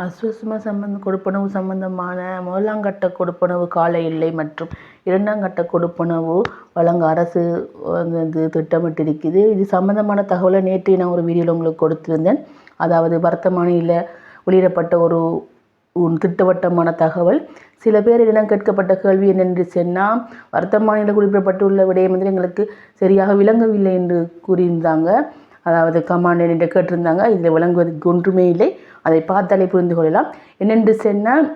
அஸ்வஸ்ம சம்பந்த கொடுப்பனவு சம்பந்தமான முதலாம் கட்ட கொடுப்பனவு கால எல்லை மற்றும் இரண்டாம் கட்ட கொடுப்பனவு வழங்க அரசு வந்து திட்டமிட்டிருக்குது. இது சம்பந்தமான தகவலை நேற்று நான் ஒரு வீடியோவில் உங்களுக்கு கொடுத்திருந்தேன். அதாவது வர்த்தமானியில் வெளியிடப்பட்ட ஒரு திட்டவட்டமான தகவல். சில பேர் இடம் கேட்கப்பட்ட கேள்வி என்னென்று சொன்னால் வர்த்தமானியில் குறிப்பிடப்பட்டுள்ள விடயம் வந்து எங்களுக்கு சரியாக விளங்கவில்லை என்று கூறியிருந்தாங்க. அதாவது கமாண்ட் என்று கேட்டிருந்தாங்க. இதில் விளங்குவதற்கு ஒன்றுமே இல்லை. அதை பார்த்தாலே புரிந்து கொள்ளலாம். என்னென்று சொன்னால்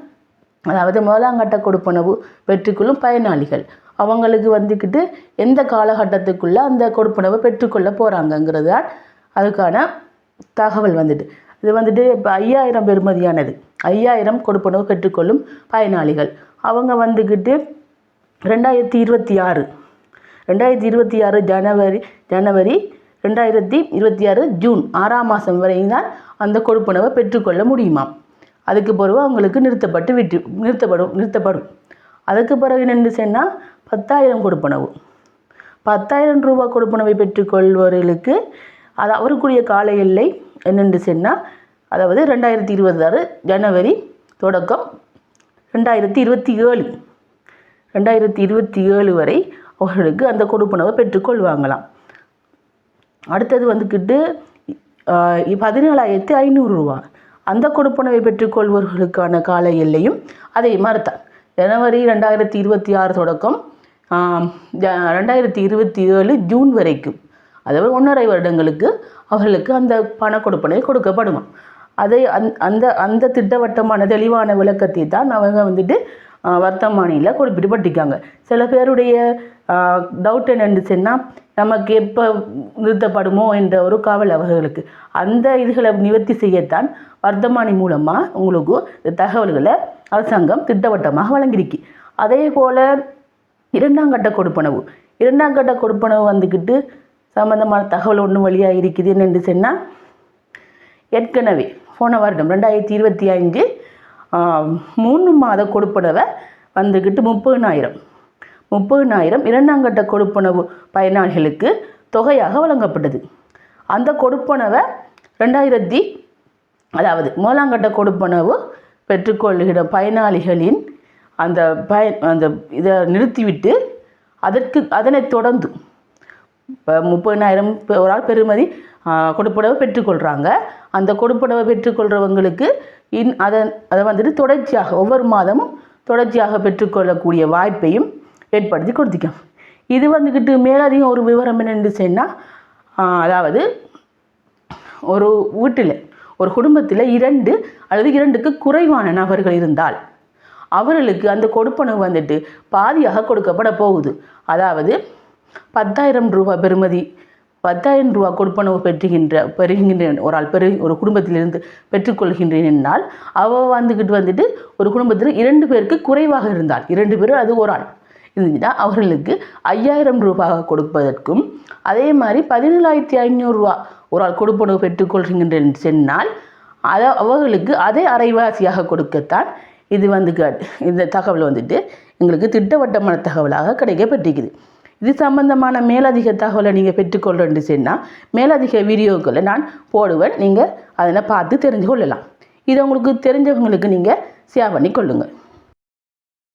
அதாவது முதலாங்கட்ட கொடுப்பனவு பெற்றுக்கொள்ளும் பயனாளிகள். அவங்களுக்கு வந்துக்கிட்டு எந்த காலகட்டத்துக்குள்ளே அந்த கொடுப்பனவை பெற்றுக்கொள்ள போகிறாங்கங்கிறது தான் அதுக்கான தகவல் வந்துட்டு. இது வந்துட்டு இப்போ ஐயாயிரம் பெறுமதியானது. ஐயாயிரம் கொடுப்பனவு பெற்றுக்கொள்ளும் பயனாளிகள். அவங்க வந்துக்கிட்டு ரெண்டாயிரத்தி இருபத்தி ஆறு. ரெண்டாயிரத்தி இருபத்தி ஆறு ஜனவரி ஜனவரி ரெண்டாயிரத்தி இருபத்தி ஆறு ஜூன் ஆறாம் மாதம் வரையும் தான் அந்த கொடுப்பனவை பெற்றுக்கொள்ள முடியுமாம் அதுக்கு பிறகு அவங்களுக்கு நிறுத்தப்பட்டு விட்டு நிறுத்தப்படும் நிறுத்தப்படும். அதுக்கு பிறகு என்னென்று சொன்னால் பத்தாயிரம் கொடுப்பனவு. பத்தாயிரம் ரூபா கொடுப்பனவை பெற்றுக்கொள்பவர்களுக்கு அது அவருக்குரிய கால எல்லை என்னென்று சொன்னால் அதாவது ரெண்டாயிரத்தி இருபத்தாறு ஜனவரி தொடக்கம் ரெண்டாயிரத்தி இருபத்தி ஏழு. ரெண்டாயிரத்தி இருபத்தி ஏழு வரை அவர்களுக்கு அந்த கொடுப்பனவை பெற்றுக்கொள்வாங்களாம். அடுத்தது வந்துக்கிட்டு பதினேழாயிரத்தி ஐநூறுரூவா அந்த கொடுப்பனவை பெற்றுக்கொள்வர்களுக்கான கால எல்லையும் அதை மறுத்தார் ஜனவரி ரெண்டாயிரத்தி இருபத்தி ஆறு தொடக்கம் ரெண்டாயிரத்தி இருபத்தி ஏழு ஜூன் வரைக்கும். அதாவது ஒன்றரை வருடங்களுக்கு அவர்களுக்கு அந்த பண கொடுப்பனை கொடுக்கப்படுமா. அதை அந் அந்த அந்த திட்டவட்டமான தெளிவான விளக்கத்தை தான் அவங்க வந்துட்டு வர்த்தமானியில் குறிப்பிட்டு சில பேருடைய டவுட் என்னென்னு சொன்னால் நமக்கு எப்போ நிறுத்தப்படுமோ என்ற ஒரு காவல் அவர்களுக்கு. அந்த இதுகளை நிவர்த்தி செய்யத்தான் வர்த்தமானி மூலமாக உங்களுக்கு இந்த தகவல்களை அரசாங்கம் திட்டவட்டமாக வழங்கியிருக்கு. அதே போல் இரண்டாம் கட்ட கொடுப்பனவு. இரண்டாம் கட்ட கொடுப்பனவு வந்துக்கிட்டு சம்மந்தமான தகவல் ஒன்று வழியாக இருக்குது. என்னென்று சொன்னால் ஏற்கனவே போன வருடம் ரெண்டாயிரத்தி இருபத்தி அஞ்சு மூணு மாத கொடுப்பனவை வந்துக்கிட்டு முப்பதுனாயிரம். முப்பதினாயிரம் இரண்டாம் கட்ட கொடுப்பனவு பயனாளிகளுக்கு தொகையாக வழங்கப்பட்டது. அந்த கொடுப்பனவை ரெண்டாயிரத்தி அதாவது முதலாம் கட்ட கொடுப்பனவு பெற்றுக்கொள்கிற பயனாளிகளின் அந்த பய அந்த இதை நிறுத்திவிட்டு அதற்கு அதனை தொடர்ந்து இப்போ முப்பதினாயிரம் ஒரு ஆள் பெறுமதி கொடுப்பனவை பெற்றுக்கொள்கிறாங்க அந்த கொடுப்பனவை பெற்றுக்கொள்கிறவங்களுக்கு இன் அதை அதை வந்துட்டு தொடர்ச்சியாக ஒவ்வொரு மாதமும் தொடர்ச்சியாக பெற்றுக்கொள்ளக்கூடிய வாய்ப்பையும் ஏற்படுத்தி கொடுத்திக்கும். இது வந்துக்கிட்டு மேலதிகம் ஒரு விவரம் என்னென்று அதாவது ஒரு வீட்டில் ஒரு குடும்பத்தில் இரண்டு அல்லது இரண்டுக்கு குறைவான நபர்கள் இருந்தால் அவர்களுக்கு அந்த கொடுப்பனவு வந்துட்டு பாதியாக கொடுக்கப்பட போகுது. அதாவது பத்தாயிரம் ரூபாய் பெறுமதி பத்தாயிரம் ரூபா கொடுப்பனவு பெற்றுகின்ற பெறுகின்றேன் ஒரு ஆள் பெரு ஒரு குடும்பத்திலிருந்து பெற்றுக்கொள்கின்றேன் என்றால் அவள் வந்துக்கிட்டு வந்துட்டு ஒரு குடும்பத்தில் இரண்டு பேருக்கு குறைவாக இருந்தால் இரண்டு பேரும் அது ஒரு ஆள். இருந்துச்சுன்னா அவர்களுக்கு ஐயாயிரம் ரூபாய் கொடுப்பதற்கும் அதே மாதிரி பதினேழாயிரத்தி ஐநூறுரூவா ஒரு ஆள் கொடுப்பனவு பெற்றுக்கொள்கின்றேன் சொன்னால் அதை அவர்களுக்கு அதே அரைவாசியாக கொடுக்கத்தான் இது வந்து இந்த தகவல் வந்துட்டு எங்களுக்கு திட்டவட்டமான தகவலாக கிடைக்கப்பட்டிருக்குது. இது சம்பந்தமான மேலதிக தகவலை நீங்கள் பெற்றுக்கொள்றேன்னு சொன்னால் மேலதிக வீடியோக்களை நான் போடுவேன். நீங்கள் அதில் பார்த்து தெரிஞ்சு கொள்ளலாம். இதை உங்களுக்கு தெரிஞ்சவங்களுக்கு நீங்கள் ஷேர் பண்ணி கொள்ளுங்கள்